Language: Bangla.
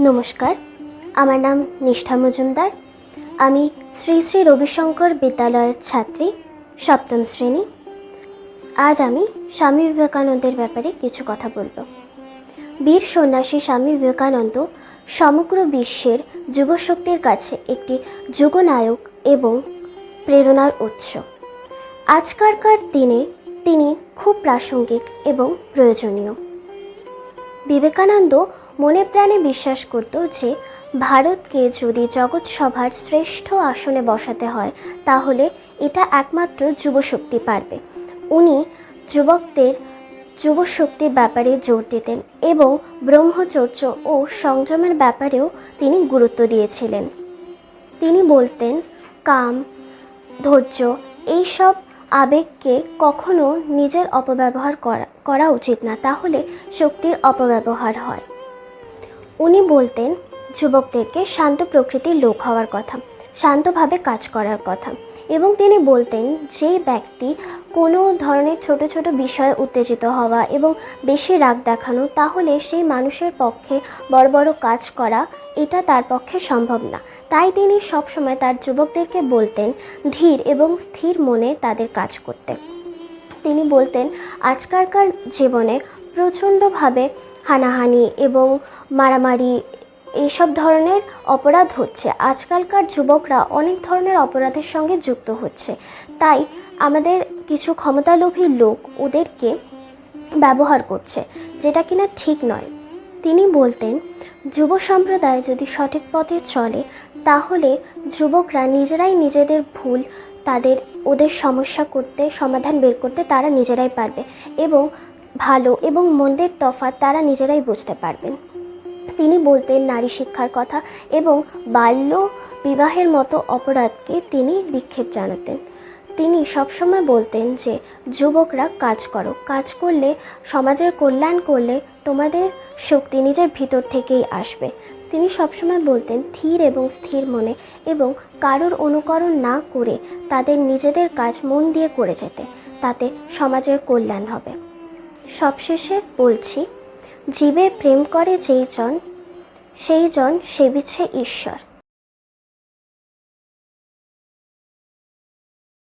নমস্কার, আমার নাম নিষ্ঠা মজুমদার। আমি শ্রী শ্রী রবিশঙ্কর বিদ্যালয়ের ছাত্রী, সপ্তম শ্রেণি। আজ আমি স্বামী বিবেকানন্দের ব্যাপারে কিছু কথা বলব। বীর সন্ন্যাসী স্বামী বিবেকানন্দ সমগ্র বিশ্বের যুবশক্তির কাছে একটি যুগনায়ক এবং প্রেরণার উৎস। আজকালকার দিনে তিনি খুব প্রাসঙ্গিক এবং প্রয়োজনীয়। বিবেকানন্দ মনে প্রাণে বিশ্বাস করত যে ভারতকে যদি জগৎসভার শ্রেষ্ঠ আসনে বসাতে হয়, তাহলে এটা একমাত্র যুবশক্তি পারবে। উনি যুবকদের, যুবশক্তির ব্যাপারে জোর দিতেন এবং ব্রহ্মচর্য ও সংযমের ব্যাপারেও তিনি গুরুত্ব দিয়েছিলেন। তিনি বলতেন, কাম, ধৈর্য, এইসব আবেগকে কখনো নিজের অপব্যবহার করা করা উচিত না। তাহলে শক্তির অপব্যবহার হয়। উনি বলতেন, যুবকদেরকে শান্ত প্রকৃতির লোক হওয়ার কথা, শান্তভাবে কাজ করার কথা। এবং তিনি বলতেন, যে ব্যক্তি কোনো ধরনের ছোট ছোট বিষয়ে উত্তেজিত হওয়া এবং বেশি রাগ দেখানো, তাহলে সেই মানুষের পক্ষে বড় বড় কাজ করা, এটা তার পক্ষে সম্ভব না। তাই তিনি সবসময় তার যুবকদেরকে বলতেন, ধীর এবং স্থির মনে তাদের কাজ করতে। তিনি বলতেন, আজকালকার জীবনে প্রচণ্ডভাবে হানাহানি এবং মারামারি এইসব ধরনের অপরাধ হচ্ছে। আজকালকার যুবকরা অনেক ধরনের অপরাধের সঙ্গে যুক্ত হচ্ছে। তাই আমাদের কিছু ক্ষমতালোভী লোক ওদেরকে ব্যবহার করছে, যেটা কিনা ঠিক নয়। তিনি বলতেন, যুব সম্প্রদায় যদি সঠিক পথে চলে, তাহলে যুবকরা নিজেরাই নিজেদের ভুল, তাদের, ওদের সমস্যা করতে, সমাধান বের করতে তারা নিজেরাই পারবে এবং ভালো এবং মন্দের তফাৎ তারা নিজেরাই বুঝতে পারবেন। তিনি বলতেন, নারী শিক্ষার কথা এবং বাল্য বিবাহের মতো অপরাধকে তিনি বিক্ষেপ জানাতেন। তিনি সবসময় বলতেন যে, যুবকরা কাজ করো, কাজ করলে, সমাজের কল্যাণ করলে তোমাদের শক্তি নিজের ভিতর থেকেই আসবে। তিনি সবসময় বলতেন, ধীর এবং স্থির মনে এবং কারোর অনুকরণ না করে তাদের নিজেদের কাজ মন দিয়ে করে যেতে, তাতে সমাজের কল্যাণ হবে। সবশেষে বলছি জীবে প্রেম করে যেই জন সেই জন সেবিছে ঈশ্বর।